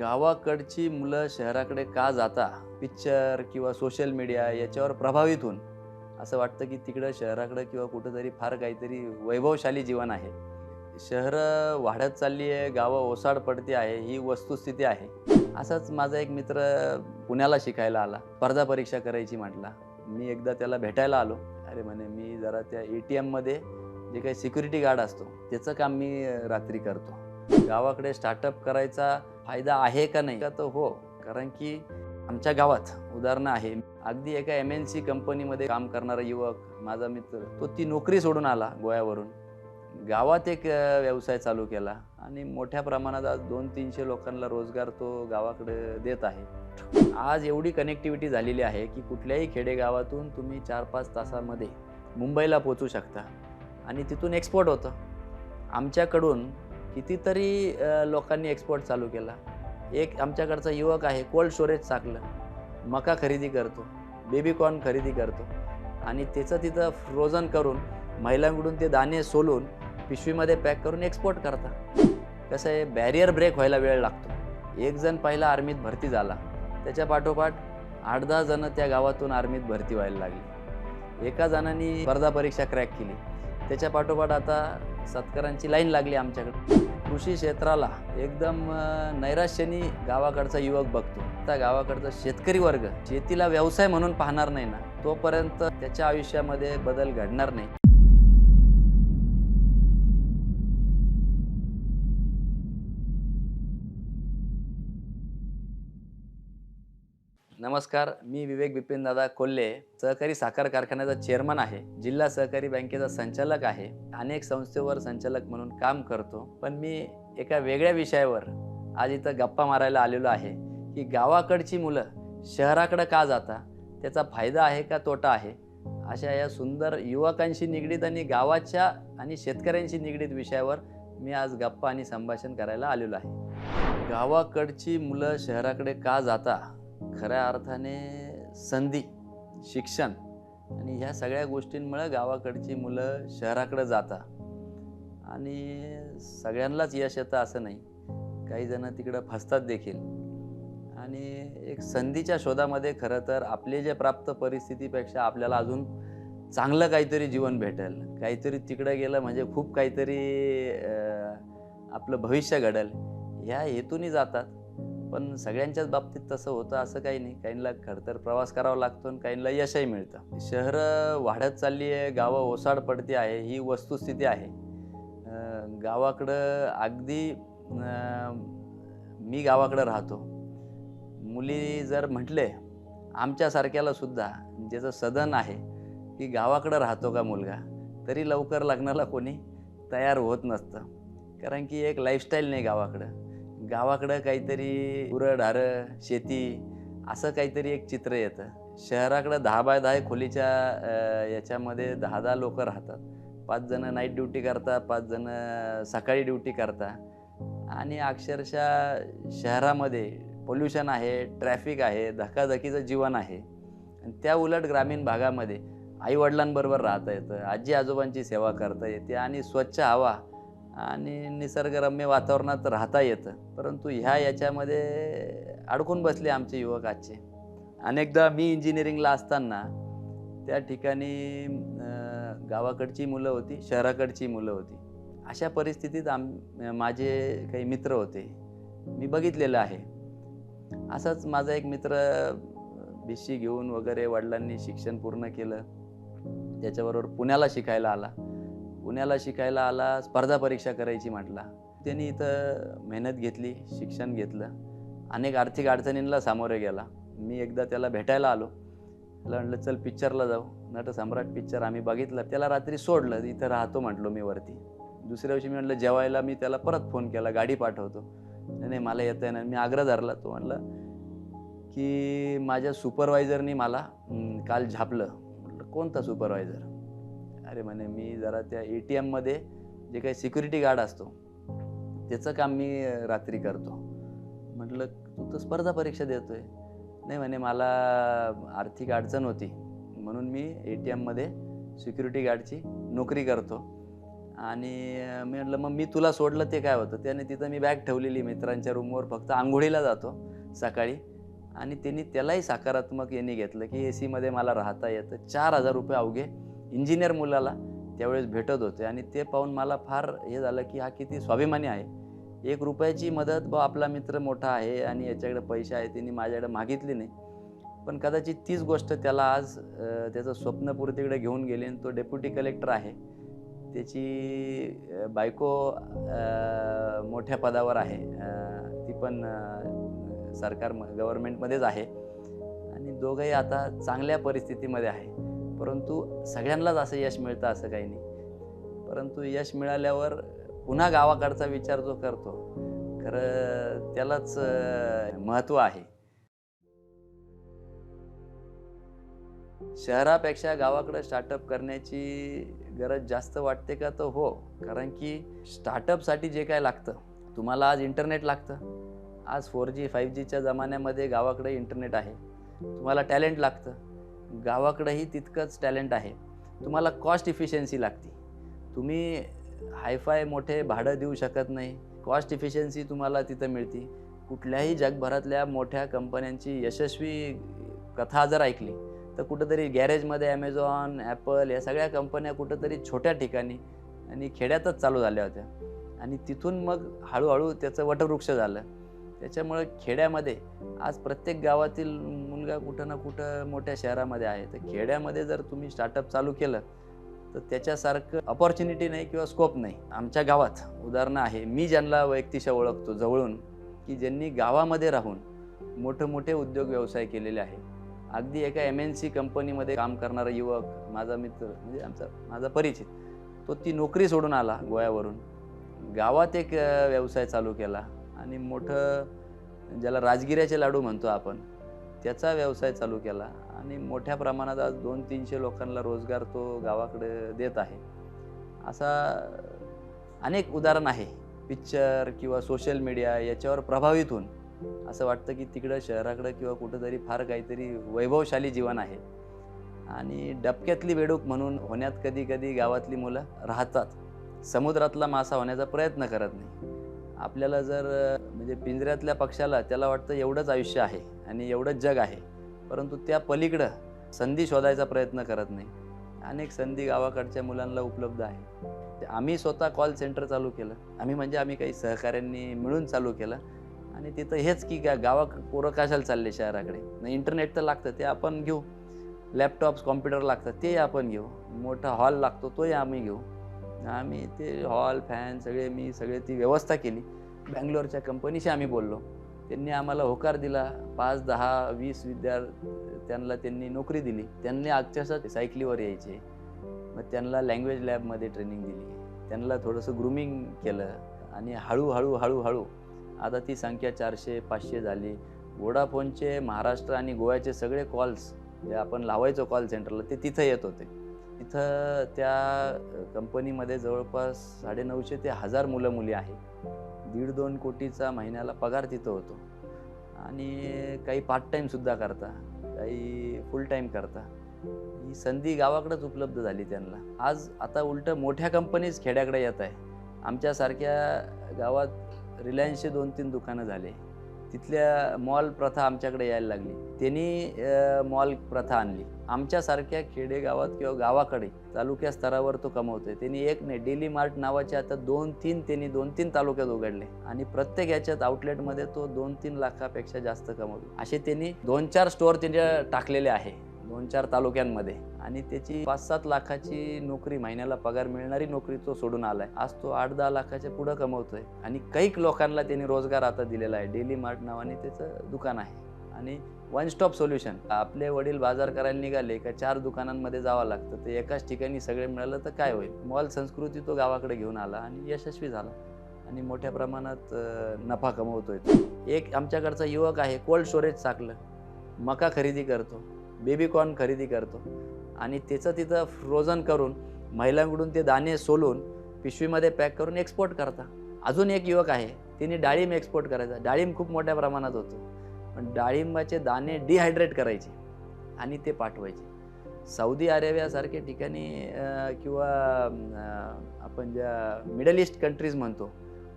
गावाकडची मुलं शहराकडे का जाता? पिक्चर किंवा सोशल मीडिया याच्यावर प्रभावित होऊन. असं वाटतं की तिकडं शहराकडं किंवा कुठंतरी फार काहीतरी वैभवशाली जीवन आहे. शहरं वाढत चालली आहे गावं ओसाड पडते आहे ही वस्तुस्थिती आहे. असाच माझा एक मित्र पुण्याला शिकायला आला. स्पर्धा परीक्षा करायची म्हटला. मी एकदा त्याला भेटायला आलो. अरे म्हणे मी जरा त्या ए टी एममध्ये जे काही सिक्युरिटी गार्ड असतो त्याचं काम मी रात्री करतो. गावाकडे स्टार्टअप करायचा फायदा आहे का नाही? का तर हो कारण की आमच्या गावात उदाहरणं आहे. अगदी एका एम एन सी कंपनीमध्ये काम करणारा युवक माझा मित्र तो ती नोकरी सोडून आला गोव्यावरून. गावात एक व्यवसाय चालू केला आणि मोठ्या प्रमाणात आज दोन तीनशे लोकांना रोजगार तो गावाकडे देत आहे. आज एवढी कनेक्टिव्हिटी झालेली आहे की कुठल्याही खेडेगावातून तुम्ही चार पाच तासामध्ये मुंबईला पोचू शकता आणि तिथून एक्सपोर्ट होतं. आमच्याकडून कितीतरी लोकांनी एक्सपोर्ट चालू केला. एक आमच्याकडचा युवक आहे कोल्ड स्टोरेज चाकलं. मका खरेदी करतो बेबीकॉर्न खरेदी करतो. आणि त्याचं तिथं फ्रोझन करून महिलांकडून ते दाणे सोलून पिशवीमध्ये पॅक करून एक्सपोर्ट करता कसं आहे बॅरियर ब्रेक व्हायला वेळ लागतो. एक जण पहिला आर्मीत भरती झाला. त्याच्या पाठोपाठ आठ दहा जणं त्या गावातून आर्मीत भरती व्हायला लागली. एका जणांनी स्पर्धा परीक्षा क्रॅक केली. त्याच्या पाठोपाठ आता सत्कारांची लाईन लागली आमच्याकडे. कृषी क्षेत्राला एकदम नैराश्यनी नैराश्याने गावाकडचा युवक बघतो. त्या गावाकडचा शेतकरी वर्ग शेतीला व्यवसाय म्हणून पाहणार नाही ना तोपर्यंत त्याच्या आयुष्यामध्ये बदल घडणार नाही. नमस्कार मी विवेक बिपिन दादा कोल्हे सहकारी साखर कारखान्याचा चेअरमन आहे जिल्हा सहकारी बँकेचा संचालक आहे अनेक संस्थेवर संचालक म्हणून काम करतो पण मी एका वेगळ्या विषयावर आज इथं गप्पा मारायला आलेलो आहे की गावाकडची मुलं शहराकडं का जाता त्याचा फायदा आहे का तोटा आहे अशा या सुंदर युवकांशी निगडीत आणि गावाच्या आणि शेतकऱ्यांशी निगडीत विषयावर मी आज गप्पा आणि संभाषण करायला आलेलो आहे. गावाकडची मुलं शहराकडे का जाता खऱ्या अर्थाने संधी शिक्षण आणि ह्या सगळ्या गोष्टींमुळे गावाकडची मुलं शहराकडे जातात आणि सगळ्यांनाच यश येतं असं नाही. काही जण तिकडं फसतात देखील. आणि एक संधीच्या शोधामध्ये खरं तर आपले जे प्राप्त परिस्थितीपेक्षा आपल्याला अजून चांगलं काहीतरी जीवन भेटेल. काहीतरी तिकडं गेलं म्हणजे खूप काहीतरी आपलं भविष्य घडेल. ह्या हेतूने जातात. पण सगळ्यांच्याच बाबतीत तसं होतं असं काही नाही. काहींना खरं तर प्रवास करावा लागतो आणि काहींना यशही मिळतं. शहरं वाढत चालली आहे गावं ओसाड पडते आहे ही वस्तुस्थिती आहे. गावाकडं अगदी मी गावाकडं राहतो. मुली जर म्हटले आमच्यासारख्याला सुद्धा ज्याचं सदन आहे की गावाकडं राहतो का मुलगा तरी लवकर लग्नाला कोणी तयार होत नसतं. कारण की एक लाईफस्टाईल नाही गावाकडं. गावाकडं काहीतरी गुरंढारं शेती असं काहीतरी एक चित्र येतं. शहराकडं दहा बाय दहा खोलीच्या याच्यामध्ये दहा दहा लोक राहतात. पाच जणं नाईट ड्युटी करतात पाच जणं सकाळी ड्युटी करतात आणि अक्षरशः शहरामध्ये पोल्युशन आहे ट्रॅफिक आहे धकाधकीचं जीवन आहे. आणि त्या उलट ग्रामीण भागामध्ये आईवडिलांबरोबर राहता येतं आजी आजोबांची सेवा करता येते आणि स्वच्छ हवा आणि निसर्गरम्य वातावरणात राहता येतं. परंतु ह्या याच्यामध्ये अडकून बसले आमचे युवक आजचे. अनेकदा मी इंजिनिअरिंगला असताना त्या ठिकाणी गावाकडची मुलं होती शहराकडची मुलं होती. अशा परिस्थितीत आम माझे काही मित्र होते. मी बघितलेलं आहे. असाच माझा एक मित्र भिशी घेऊन वगैरे वडिलांनी शिक्षण पूर्ण केलं. त्याच्याबरोबर पुण्याला शिकायला आला. पुण्याला शिकायला आला स्पर्धा परीक्षा करायची म्हटला. त्यांनी इथं मेहनत घेतली शिक्षण घेतलं. अनेक आर्थिक अडचणींना सामोरे गेला. मी एकदा त्याला भेटायला आलो. त्याला म्हटलं चल पिक्चरला जाऊ. नट सम्राट पिक्चर आम्ही बघितलं. त्याला रात्री सोडलं. इथं राहतो म्हटलो मी वरती. दुसऱ्या दिवशी मी म्हटलं जेवायला मी त्याला परत फोन केला. गाडी पाठवतो. नाही मला येतं ना. मी आग्रह धरला. तो म्हटलं की माझ्या सुपरवायझरनी मला काल झापलं. म्हटलं कोणता सुपरवायझर अरे म्हणे मी जरा त्या ए टी एममध्ये जे काही सिक्युरिटी गार्ड असतो त्याचं काम मी रात्री करतो. म्हटलं तू तर स्पर्धा परीक्षा देतो आहे नाही म्हणे मला आर्थिक अडचण होती म्हणून मी ए टी एममध्ये सिक्युरिटी गार्डची नोकरी करतो. आणि मी म्हटलं मग मी तुला सोडलं ते काय होतं? त्याने तिथं मी बॅग ठेवलेली मित्रांच्या रूमवर फक्त आंघोळीला जातो सकाळी. आणि त्यांनी त्यालाही सकारात्मक यांनी घेतलं की ए सीमध्ये मला राहता येतं. चार हजार रुपये अवघे इंजिनियर मुलाला त्यावेळेस भेटत होते. आणि ते पाहून मला फार हे झालं की हा किती स्वाभिमानी आहे. एक रुपयाची मदत बा आपला मित्र मोठा आहे आणि याच्याकडे पैसे आहे त्यांनी माझ्याकडे मागितली नाही. पण कदाचित तीच गोष्ट त्याला आज त्याचं स्वप्नपूर्तीकडे घेऊन गेले आणि तो डेप्युटी कलेक्टर आहे. त्याची बायको मोठ्या पदावर आहे. ती पण सरकार गव्हर्नमेंटमध्येच आहे. आणि दोघंही आता चांगल्या परिस्थितीमध्ये आहे. परंतु सगळ्यांनाच असं यश मिळतं असं काही नाही. परंतु यश मिळाल्यावर पुन्हा गावाकडचा विचार जो करतो खरं त्यालाच महत्त्व आहे. शहरापेक्षा गावाकडं स्टार्टअप करण्याची गरज जास्त वाटते का तर हो कारण की स्टार्टअपसाठी जे काय लागतं तुम्हाला आज इंटरनेट लागतं. आज फोर जी फाईव्ह जीच्या जमान्यामध्ये गावाकडे इंटरनेट आहे. तुम्हाला टॅलेंट लागतं. गावाकडंही तितकंच टॅलेंट आहे. तुम्हाला कॉस्ट इफिशियन्सी लागते. तुम्ही हायफाय मोठे भाडं देऊ शकत नाही. कॉस्ट इफिशियन्सी तुम्हाला तिथं मिळते. कुठल्याही जगभरातल्या मोठ्या कंपन्यांची यशस्वी कथा जर ऐकली तर कुठंतरी गॅरेजमध्ये ॲमेझॉन ॲपल या सगळ्या कंपन्या कुठंतरी छोट्या ठिकाणी आणि खेड्यातच चालू झाल्या होत्या. आणि तिथून मग हळूहळू त्याचं वटवृक्ष झालं. त्याच्यामुळं खेड्यामध्ये आज प्रत्येक गावातील मुलगा कुठं ना कुठं मोठ्या शहरामध्ये आहे. तर खेड्यामध्ये जर तुम्ही स्टार्टअप चालू केलं तर त्याच्यासारखं अपॉर्च्युनिटी नाही किंवा स्कोप नाही. आमच्या गावात उदाहरणं आहे मी ज्यांना वैयक्तिशा ओळखतो जवळून की ज्यांनी गावामध्ये राहून मोठे मोठे उद्योग व्यवसाय केलेले आहे अगदी एका एम एन सी कंपनीमध्ये काम करणारा युवक माझा मित्र म्हणजे आमचा माझा परिचित तो ती नोकरी सोडून आला गोव्यावरून. गावात एक व्यवसाय चालू केला. आणि मोठं ज्याला राजगिऱ्याचे लाडू म्हणतो आपण त्याचा व्यवसाय चालू केला. आणि मोठ्या प्रमाणात आज दोन तीनशे लोकांना रोजगार तो गावाकडे देत आहे. असा अनेक उदाहरण आहे. पिक्चर किंवा सोशल मीडिया याच्यावर प्रभावित होऊन असं वाटतं की तिकडं शहराकडं किंवा कुठंतरी फार काहीतरी वैभवशाली जीवन आहे. आणि डबक्यातली वेडूक म्हणून होण्यात कधी कधी गावातली मुलं राहतात. समुद्रातला मासा होण्याचा प्रयत्न करत नाही. आपल्याला जर म्हणजे पिंजऱ्यातल्या पक्षाला त्याला वाटतं एवढंच आयुष्य आहे आणि एवढंच जग आहे परंतु त्या पलीकडं संधी शोधायचा प्रयत्न करत नाही. अनेक संधी गावाकडच्या मुलांना उपलब्ध आहे. ते आम्ही स्वतः कॉल सेंटर चालू केलं. आम्ही म्हणजे आम्ही काही सहकाऱ्यांनी मिळून चालू केलं. आणि तिथं हेच की गा गावा पोरं कशाला चालले शहराकडे? नाही इंटरनेट तर लागतं ते आपण घेऊ. लॅपटॉप्स कॉम्प्युटर लागतात तेही आपण घेऊ. मोठा हॉल लागतो तोही आम्ही घेऊ. आम्ही ते हॉल फॅन सगळे मी सगळे ती व्यवस्था केली. बँगलोरच्या कंपनीशी आम्ही बोललो. त्यांनी आम्हाला होकार दिला. पाच दहा वीस विद्यार्थ्यांना त्यांनी नोकरी दिली. त्यांनी अक्षरशः सायकलीवर यायचे. मग त्यांना लँग्वेज लॅबमध्ये ट्रेनिंग दिली. त्यांना थोडंसं ग्रुमिंग केलं आणि हळूहळू हळूहळू आता ती संख्या चारशे पाचशे झाली. वोडाफोनचे महाराष्ट्र आणि गोव्याचे सगळे कॉल्स जे आपण लावायचो कॉल सेंटरला ते तिथं येत होते. तिथं त्या कंपनीमध्ये जवळपास साडेनऊशे ते हजार मुलं मुली आहेत. दीड दोन कोटीचा महिन्याला पगार तिथं होतो. आणि काही पार्ट टाईमसुद्धा करता काही फुल टाईम करता. ही संधी गावाकडेच उपलब्ध झाली त्यांना. आज आता उलट मोठ्या कंपनीज खेड्याकडे येत आहे. आमच्यासारख्या गावात रिलायन्सचे दोन तीन दुकानं झाले. तिथल्या मॉल प्रथा आमच्याकडे यायला लागली. त्यांनी मॉल प्रथा आणली. आमच्यासारख्या खेडेगावात किंवा गावाकडे तालुक्या स्तरावर तो कमवतोय. त्यांनी एक नाही डेली मार्ट नावाचे आता दोन तीन त्यांनी दोन तीन तालुक्यात उघडले. आणि प्रत्येक याच्यात आउटलेटमध्ये तो दोन तीन लाखापेक्षा जास्त कमवतो. असे त्यांनी दोन चार स्टोअर त्यांच्या टाकलेले आहे दोन चार तालुक्यांमध्ये. आणि त्याची पाच सात लाखाची नोकरी महिन्याला पगार मिळणारी नोकरी तो सोडून आलाय. आज तो आठ दहा लाखाच्या पुढं कमवतोय. आणि कैक लोकांना त्यांनी रोजगार आता दिलेला आहे. डेली मार्ट नावाने त्याचं दुकान आहे. आणि वन स्टॉप सोल्युशन आपले वडील बाजार करायला निघाले का चार दुकानांमध्ये जावं लागतं ते एकाच ठिकाणी सगळे मिळालं तर काय होईल? मॉल संस्कृती तो गावाकडे घेऊन आला आणि यशस्वी झाला. आणि मोठ्या प्रमाणात नफा कमवतोय एक आमच्याकडचा युवक आहे कोल्ड स्टोरेज चाकलं. मका खरेदी करतो बेबीकॉर्न खरेदी करतो. आणि त्याचं तिथं फ्रोझन करून महिलांकडून ते दाणे सोलून पिशवीमध्ये पॅक करून एक्सपोर्ट करता. अजून एक युवक आहे तिने डाळिंब एक्सपोर्ट करायचा. डाळिंब खूप मोठ्या प्रमाणात होतो. पण डाळिंबाचे दाणे डिहायड्रेट करायचे आणि ते पाठवायचे. सौदी अरेबियासारख्या ठिकाणी किंवा आपण ज्या मिडल ईस्ट कंट्रीज म्हणतो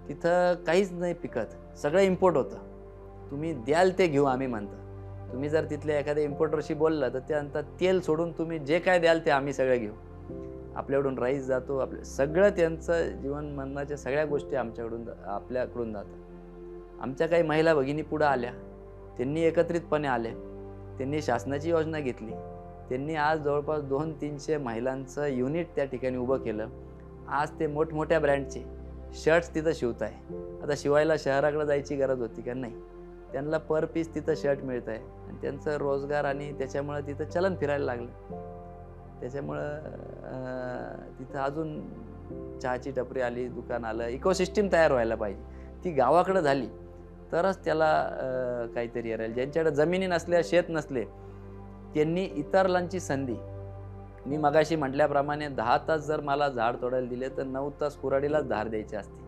तिथं काहीच नाही पिकत. सगळं इम्पोर्ट होतं. तुम्ही द्याल ते घेऊ आम्ही म्हणतो. तुम्ही जर तिथल्या एखाद्या इम्पोर्टरशी बोललं तर ते म्हणतात तेल सोडून तुम्ही जे काय द्याल ते आम्ही सगळं घेऊ. आपल्याकडून राईस जातो आपल्या सगळं त्यांचं जीवन मरणाच्या सगळ्या गोष्टी आमच्याकडून आपल्याकडून जातात. आमच्या काही महिला भगिनी पुढं आल्या. त्यांनी एकत्रितपणे आले. त्यांनी शासनाची योजना घेतली. त्यांनी आज जवळपास दोन तीनशे महिलांचं युनिट त्या ठिकाणी उभं केलं. आज ते मोठमोठ्या ब्रँडचे शर्ट्स तिथं शिवत आहे आता शिवायला शहराकडे जायची गरज होती का? नाही. त्यांना पर पीस तिथं शर्ट मिळत आहे आणि त्यांचं रोजगार आणि त्याच्यामुळं तिथं चलन फिरायला लागलं. त्याच्यामुळं तिथं अजून चहाची टपरी आली दुकान आलं इकोसिस्टीम तयार व्हायला पाहिजे. ती गावाकडं झाली. तरच त्याला काहीतरी राहील ज्यांच्याकडे जमिनी नसल्या शेत नसले त्यांनी इतरलांची संधी. मी मगाशी म्हटल्याप्रमाणे दहा तास जर मला झाड तोडायला दिले तर नऊ तास कुराडीलाच धार द्यायची असते.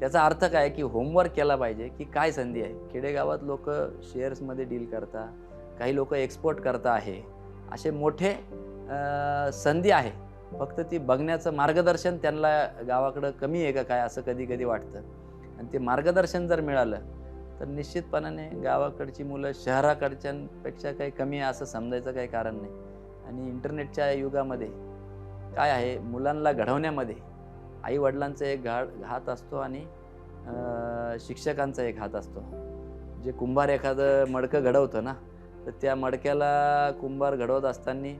त्याचा अर्थ काय? की होमवर्क केला पाहिजे की काय संधी आहे? खेडेगावात लोक शेअर्समध्ये डील करता काही लोक एक्सपोर्ट करता आहे. असे मोठे संधी आहे. फक्त ती बघण्याचं मार्गदर्शन त्यांना गावाकडं कमी आहे का काय असं कधी कधी वाटतं. आणि ते मार्गदर्शन जर मिळालं तर निश्चितपणाने गावाकडची मुलं शहराकडच्यांपेक्षा काही कमी आहे असं समजायचं काही कारण नाही. आणि इंटरनेटच्या युगामध्ये काय आहे? मुलांना घडवण्यामध्ये आई वडिलांचा एक घा हात असतो आणि शिक्षकांचा एक हात असतो. जे कुंभार एखादं मडकं घडवतं ना तर त्या मडक्याला कुंभार घडवत असताना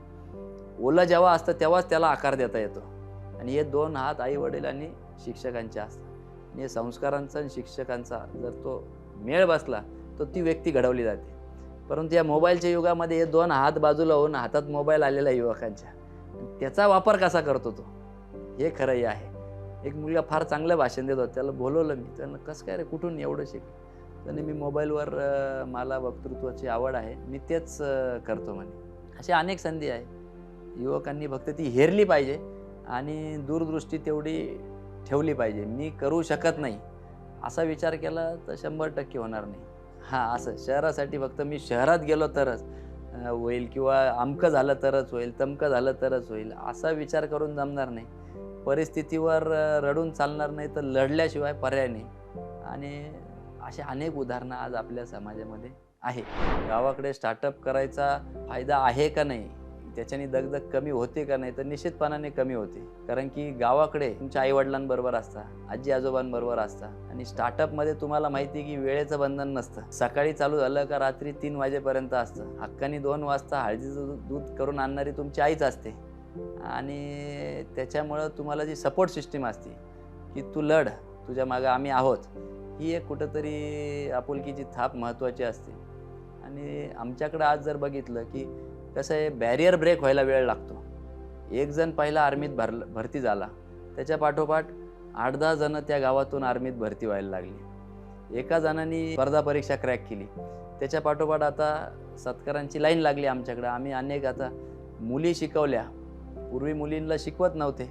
ओलं जेव्हा असतं तेव्हाच त्याला आकार देता येतो. आणि हे दोन हात आई वडील आणि शिक्षकांचे असतात. आणि हे संस्कारांचा आणि शिक्षकांचा जर तो मेळ बसला तर ती व्यक्ती घडवली जाते. परंतु या मोबाईलच्या युगामध्ये हे दोन हात बाजूला होऊन हातात मोबाईल आलेला आहे युवकांच्या. त्याचा वापर कसा करतो तो? हे खरंही आहे. एक मुलगा फार चांगलं भाषण देत होता त्याला बोलवलं मी. त्यानं कसं काय रे कुठून एवढं शिक? त्याने मी मोबाईलवर मला वक्तृत्वाची आवड आहे. मी तेच करतो म्हणे. अशी अनेक संधी आहे. युवकांनी फक्त ती हेरली पाहिजे आणि दूरदृष्टी तेवढी ठेवली पाहिजे. मी करू शकत नाही. असा विचार केला तर शंभर टक्के होणार नाही. हां असं शहरासाठी फक्त मी शहरात गेलो तरच होईल किंवा अमकं झालं तरच होईल तमकं झालं तरच होईल असा विचार करून जमणार नाही. परिस्थितीवर रडून चालणार नाही तर लढल्याशिवाय पर्याय नाही. आणि अशी अनेक उदाहरणं आज आपल्या समाजामध्ये आहे. गावाकडे स्टार्टअप करायचा फायदा आहे का नाही? त्याच्याने दगदग कमी होते का नाही तर निश्चितपणाने कमी होते. कारण की गावाकडे तुमच्या आईवडिलांबरोबर असता आजी आजोबांबरोबर असता आणि स्टार्टअपमध्ये तुम्हाला माहिती आहे की वेळेचं बंधन नसतं. सकाळी चालू झालं का रात्री तीन वाजेपर्यंत असतं. हक्कानी दोन वाजता हळदीचं दूध- दूध करून आणणारी तुमची आईच असते. आणि त्याच्यामुळं तुम्हाला जी सपोर्ट सिस्टीम असते की तू लढ तुझ्या मागं आम्ही आहोत ही एक कुठंतरी आपुलकीची थाप महत्त्वाची असते. आणि आमच्याकडं आज जर बघितलं की कसं आहे बॅरियर ब्रेक व्हायला वेळ लागतो. एक जण पहिला आर्मीत भर भरती झाला. त्याच्या पाठोपाठ आठ दहा जणं त्या गावातून आर्मीत भरती व्हायला लागली. एका जणांनी स्पर्धा परीक्षा क्रॅक केली. त्याच्या पाठोपाठ आता सत्कारांची लाईन लागली आमच्याकडं. आम्ही अनेक आता मुली शिकवल्या. पूर्वी मुलींना शिकवत नव्हते.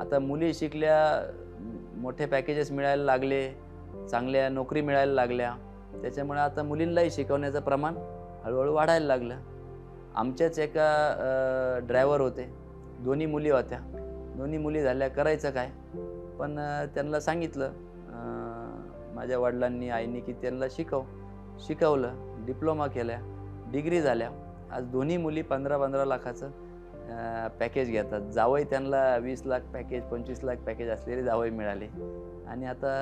आता मुली शिकल्या मोठे पॅकेजेस मिळायला लागले चांगल्या नोकरी मिळायला लागल्या. त्याच्यामुळे आता मुलींनाही शिकवण्याचं प्रमाण हळूहळू वाढायला लागलं. आमच्याच एका ड्रायव्हर होते. दोन्ही मुली होत्या. दोन्ही मुली झाल्या करायचं काय? पण त्यांना सांगितलं माझ्या वडिलांनी आईनी की त्यांना शिकव. शिकवलं डिप्लोमा केल्या डिग्री झाल्या. आज दोन्ही मुली पंधरा पंधरा लाखाचं पॅकेज घेतात. जावई त्यांना वीस लाख पॅकेज पंचवीस लाख पॅकेज असलेले जावई मिळाले. आणि आता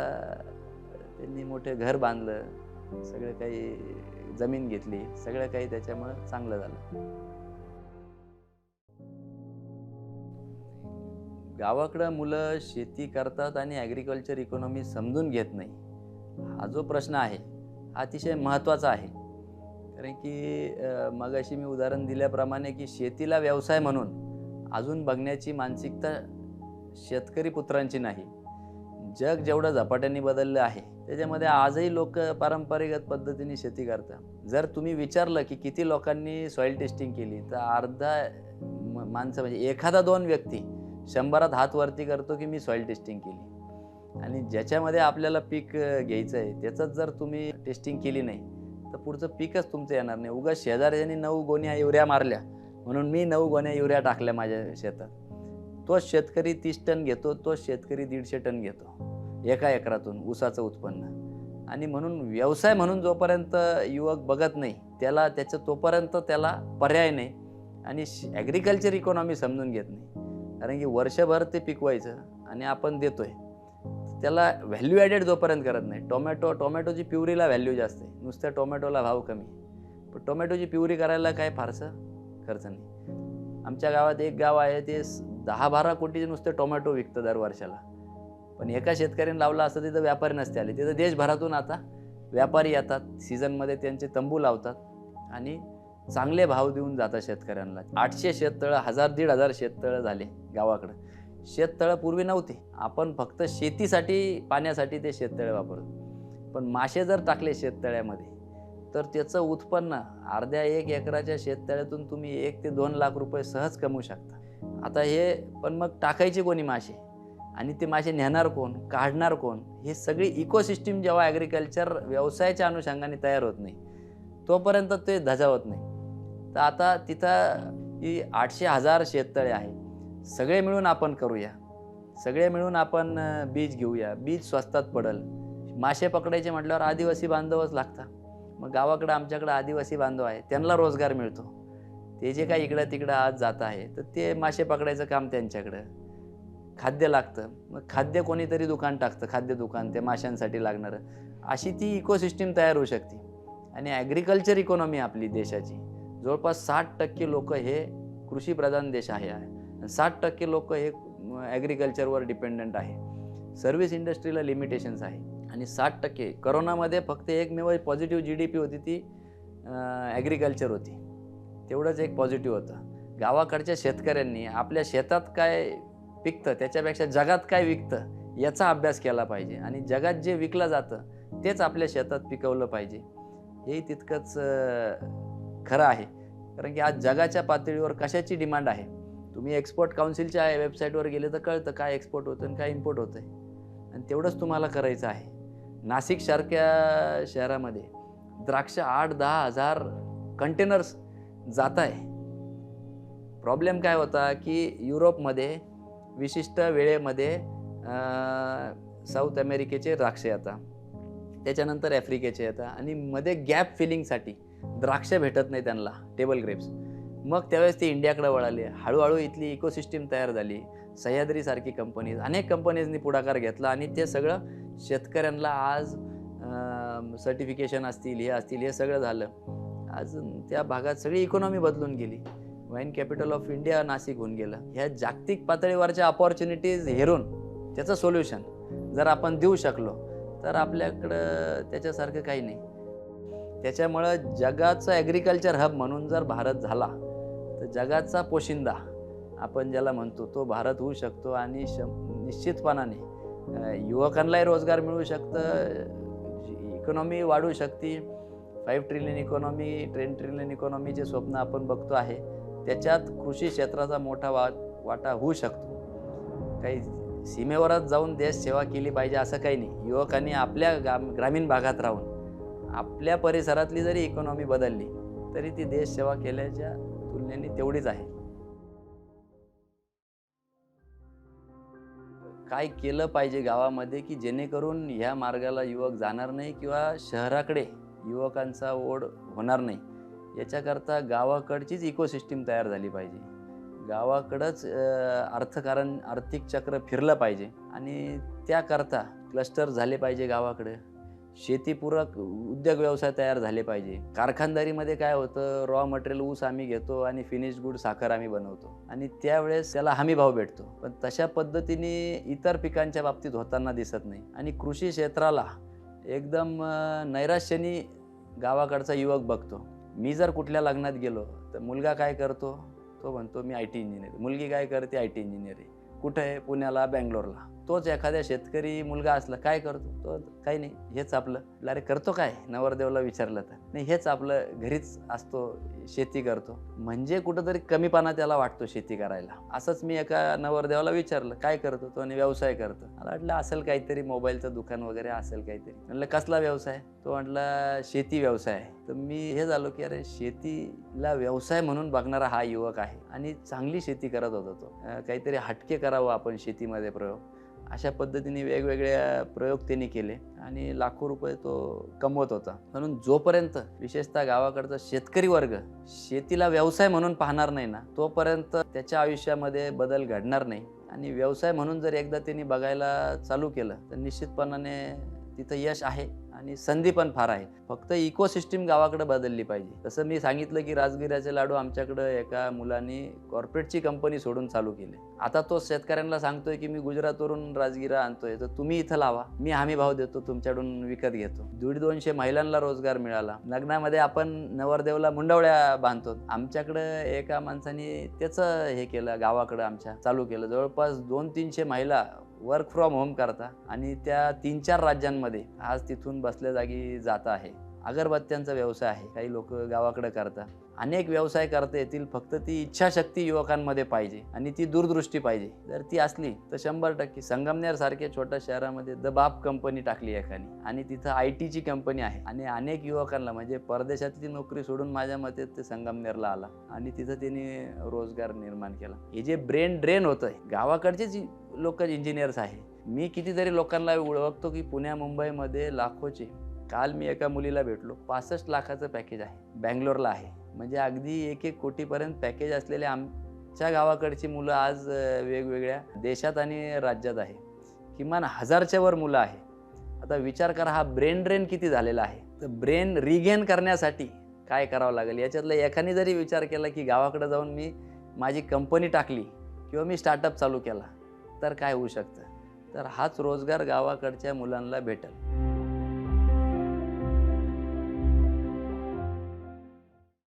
त्यांनी मोठे घर बांधलं. सगळं काही जमीन घेतली सगळं काही त्याच्यामुळं चांगलं झालं. गावाकडं मुलं शेती करतात आणि ॲग्रिकल्चर इकॉनॉमी समजून घेत नाही. हा जो प्रश्न आहे हा अतिशय महत्त्वाचा आहे. कारण की मग मगाशी मी उदाहरण दिल्याप्रमाणे की शेतीला व्यवसाय म्हणून अजून बघण्याची मानसिकता शेतकरी पुत्रांची नाही. जग जेवढं झपाट्याने बदललं आहे त्याच्यामध्ये आजही लोक पारंपरिक पद्धतीने शेती करतात. जर तुम्ही विचारलं की किती लोकांनी सॉईल टेस्टिंग केली तर अर्धा माणसं म्हणजे एखादा दोन व्यक्ती शंभरात हात वरती करतो की मी सॉईल टेस्टिंग केली. आणि ज्याच्यामध्ये आपल्याला पीक घ्यायचं आहे त्याचंच जर तुम्ही टेस्टिंग केली नाही तर पुढचं पीकच तुमचं येणार नाही. उगा शेजाऱ्यांनी नऊ गोण्या युऱ्या मारल्या म्हणून मी नऊ गोण्या युऱ्या टाकल्या माझ्या शेतात. तोच शेतकरी तीस टन घेतो तोच शेतकरी दीडशे टन घेतो. एका एकरातून ऊसाचं उत्पन्न. आणि म्हणून व्यवसाय म्हणून जोपर्यंत युवक बघत नाही त्याला त्याचं तोपर्यंत त्याला पर्याय नाही. आणि ॲग्रिकल्चर इकॉनॉमी समजून घेत नाही. कारण की वर्षभर ते पिकवायचं आणि आपण देतोय. त्याला व्हॅल्यू ॲडेड जोपर्यंत करत नाही. टोमॅटो टोमॅटोची प्युरीला व्हॅल्यू जास्त आहे. नुसत्या टोमॅटोला भाव कमी पण टोमॅटोची प्युरी करायला काय फारसं खर्च नाही. आमच्या गावात एक गाव आहे ते दहा बारा कोटीचे नुसते टोमॅटो विकतं दर वर्षाला पण एका शेतकऱ्याने लावला असतं तिथं व्यापारी नसते आले. तिथं देशभरातून आता व्यापारी येतात. सीझनमध्ये त्यांचे तंबू लावतात आणि चांगले भाव देऊन जातात शेतकऱ्यांना. आठशे शेततळं हजार दीड हजार शेततळं झाले गावाकडं. शेततळं पूर्वी नव्हते. आपण फक्त शेतीसाठी पाण्यासाठी ते शेततळे वापरतो. पण मासे जर टाकले शेततळ्यामध्ये तर त्याचं उत्पन्न अर्ध्या एक एकराच्या शेततळ्यातून तुम्ही एक ते दोन लाख रुपये सहज कमवू शकता. आता हे पण मग टाकायचे कोणी मासे? आणि ते मासे नेणार कोण? काढणार कोण? हे सगळी इकोसिस्टीम जेव्हा ॲग्रिकल्चर व्यवसायाच्या अनुषंगाने तयार होत नाही तोपर्यंत ते धजावत नाही. तर आता तिथं ही आठशे हजार शेततळे आहे सगळे मिळून आपण करूया. सगळे मिळून आपण बीज घेऊया. बीज स्वस्तात पडल. मासे पकडायचे म्हटल्यावर आदिवासी बांधवच लागतात. मग गावाकडं आमच्याकडं आदिवासी बांधव आहे त्यांना रोजगार मिळतो. ते जे काय इकडं तिकडं आज जात आहे तर ते मासे पकडायचं काम त्यांच्याकडं. खाद्य लागतं. मग खाद्य कोणीतरी दुकान टाकतं खाद्य दुकान ते माशांसाठी लागणारं. अशी ती इकोसिस्टीम तयार होऊ शकते. आणि ॲग्रिकल्चर इकॉनॉमी आपली देशाची. जवळपास साठ टक्के लोक हे कृषीप्रधान देश आहे. साठ टक्के लोक हे ॲग्रिकल्चरवर डिपेंडंट आहे. सर्व्हिस इंडस्ट्रीला लिमिटेशन्स आहे. आणि साठ टक्के करोनामध्ये फक्त एकमेव पॉझिटिव्ह जी डी पी होती ती ॲग्रिकल्चर होती. तेवढंच एक पॉझिटिव्ह होतं. गावाकडच्या शेतकऱ्यांनी आपल्या शेतात काय पिकतं त्याच्यापेक्षा जगात काय विकतं याचा अभ्यास केला पाहिजे. आणि जगात जे विकलं जातं तेच आपल्या शेतात पिकवलं पाहिजे. हेही तितकंच खरं आहे. कारण की आज जगाच्या पातळीवर कशाची डिमांड आहे? तुम्ही एक्सपोर्ट काउन्सिलच्या वेबसाईटवर गेले तर कळतं काय एक्सपोर्ट होतं आणि काय इम्पोर्ट होतं आहे आणि तेवढंच तुम्हाला करायचं आहे. नाशिकसारख्या शहरामध्ये द्राक्ष आठ दहा हजार कंटेनर्स जात आहे प्रॉब्लेम काय होता की युरोपमध्ये विशिष्ट वेळेमध्ये साऊथ अमेरिकेचे द्राक्ष येतात. त्याच्यानंतर आफ्रिकेचे येतात आणि मध्ये गॅप फिलिंगसाठी द्राक्ष भेटत नाही त्यांना टेबल ग्रेप्स मग त्यावेळेस ते इंडियाकडे वळाले. हळूहळू इथली इकोसिस्टीम तयार झाली. सह्याद्रीसारखी कंपनीज अनेक कंपनीजनी पुढाकार घेतला आणि ते सगळं शेतकऱ्यांना आज सर्टिफिकेशन असतील हे असतील हे सगळं झालं. आज त्या भागात सगळी इकॉनॉमी बदलून गेली. Wine capital of India Nashik होऊन गेलं. ह्या जागतिक पातळीवरच्या अपॉर्च्युनिटीज हेरून त्याचं सोल्युशन जर आपण देऊ शकलो तर आपल्याकडं त्याच्यासारखं काही नाही. त्याच्यामुळं जगाचं ॲग्रिकल्चर हब म्हणून जर भारत झाला तर जगाचा पोशिंदा आपण ज्याला म्हणतो तो भारत होऊ शकतो आणि श निश्चितपणाने युवकांनाही रोजगार मिळू शकतं इकॉनॉमी वाढू शकते. Five trillion economy ten trillion इकॉनॉमीचे स्वप्न आपण बघतो आहे त्याच्यात कृषी क्षेत्राचा मोठा वा वाटा होऊ शकतो. काही सीमेवरच जाऊन देश सेवा केली पाहिजे असं काही नाही. युवकांनी आपल्या गाम ग्रामीण भागात राहून आपल्या परिसरातली जरी इकॉनॉमी बदलली तरी ती देश सेवा केल्याच्या तुलनेने तेवढीच आहे. काय केलं पाहिजे गावामध्ये की जेणेकरून ह्या मार्गाला युवक जाणार नाही किंवा शहराकडे युवकांचा ओढ होणार नाही. याच्याकरता गावाकडचीच इकोसिस्टीम तयार झाली पाहिजे. गावाकडंच अर्थकारण आर्थिक चक्र फिरलं पाहिजे आणि त्याकरता क्लस्टर झाले पाहिजे गावाकडे. शेतीपूरक उद्योग व्यवसाय तयार झाले पाहिजे. कारखानदारीमध्ये काय होतं रॉ मटेरियल ऊस आम्ही घेतो आणि फिनिश गुड साखर आम्ही बनवतो. आणि त्यावेळेस त्याला हमी भाव भेटतो. पण तशा पद्धतीने इतर पिकांच्या बाबतीत होताना दिसत नाही. आणि कृषी क्षेत्राला एकदम नैराश्यनी गावाकडचा युवक बघतो. मी जर कुठल्या लग्नात गेलो तर मुलगा काय करतो? तो म्हणतो मी आय टी इंजिनियर मुलगी काय करते? आय टी इंजिनियर आहे. कुठं? आहे पुण्याला बँगलोरला. तोच एखाद्या शेतकरी मुलगा असला काय करतो? तो काही नाही. हेच आपलं. म्हटलं, अरे करतो काय? नवरदेवला विचारलं तर. नाही हेच आपलं घरीच असतो शेती करतो. म्हणजे कुठंतरी कमीपणा त्याला वाटतो शेती करायला. असंच मी एका नवरदेवाला विचारलं काय करतो? तो आणि व्यवसाय करतो. मला वाटलं असेल काहीतरी मोबाईलचं दुकान वगैरे असेल काहीतरी. म्हटलं कसला व्यवसाय? तो म्हटला शेती व्यवसाय आहे. तर मी हे झालो की अरे शेतीला व्यवसाय म्हणून बघणारा हा युवक आहे आणि चांगली शेती करत होता तो. काहीतरी हटके करावं आपण शेतीमध्ये प्रयोग. अशा पद्धतीने वेगवेगळ्या प्रयोग त्यांनी केले आणि लाखो रुपये तो कमवत होता. म्हणून जोपर्यंत विशेषतः गावाकडचा शेतकरी वर्ग शेतीला व्यवसाय म्हणून पाहणार नाही ना तोपर्यंत त्याच्या आयुष्यामध्ये बदल घडणार नाही. आणि व्यवसाय म्हणून जर एकदा त्यांनी बघायला चालू केलं तर निश्चितपणाने तिथं यश आहे. आणि संधी पण फार आहे. फक्त इकोसिस्टीम गावाकडे बदलली पाहिजे. तसं मी सांगितलं की राजगिऱ्याचे लाडू आमच्याकडं एका मुलांनी कॉर्पोरेटची कंपनी सोडून चालू केले. आता तो शेतकऱ्यांना सांगतोय की मी गुजरातवरून राजगिरा आणतोय तर तुम्ही इथं लावा. मी हमी भाव देतो तुमच्याकडून विकत घेतो. दीड दोनशे महिलांना रोजगार मिळाला. लग्नामध्ये आपण नवरदेवला मुंडवळ्या बांधतो. आमच्याकडं एका माणसाने त्याचं हे केलं गावाकडं आमच्या चालू केलं. जवळपास दोन तीनशे महिला वर्क फ्रॉम होम करता आणि त्या तीन चार राज्यांमध्ये आज तिथून बसल्या जागी जात आहे. अगरबत्त्यांचा व्यवसाय आहे. काही लोक गावाकडे करतात अनेक व्यवसाय करता येतील फक्त ती इच्छाशक्ती युवकांमध्ये पाहिजे आणि ती दूरदृष्टी पाहिजे. जर ती असली तर शंभर टक्के. संगमनेरसारख्या छोट्या शहरामध्ये द बाप कंपनी टाकली एकाने आणि तिथं आय टीची कंपनी आहे. आणि अनेक युवकांना म्हणजे परदेशातली नोकरी सोडून माझ्या मते ते संगमनेरला आला. आणि तिथं त्यांनी रोजगार निर्माण केला. हे जे ब्रेन ड्रेन होतंय गावाकडचेच लोक इंजिनियर्स आहे. मी कितीतरी लोकांना ओळखतो की पुण्या मुंबईमध्ये लाखोचे. काल मी एका मुलीला भेटलो. पासष्ट लाखाचं पॅकेज आहे. बँगलोरला आहे. म्हणजे अगदी एक एक कोटीपर्यंत पॅकेज असलेले आमच्या गावाकडची मुलं आज वेगवेगळ्या देशात आणि राज्यात आहे. किमान हजारच्या वर मुलं आहे. आता विचार करा हा ब्रेन ड्रेन किती झालेला आहे? तर ब्रेन रिगेन करण्यासाठी काय करावं लागेल? याच्यातलं एकाने जरी विचार केला की गावाकडे जाऊन मी माझी कंपनी टाकली किंवा मी स्टार्टअप चालू केला तर काय होऊ शकतं? तर हाच रोजगार गावाकडच्या मुलांना भेटेल.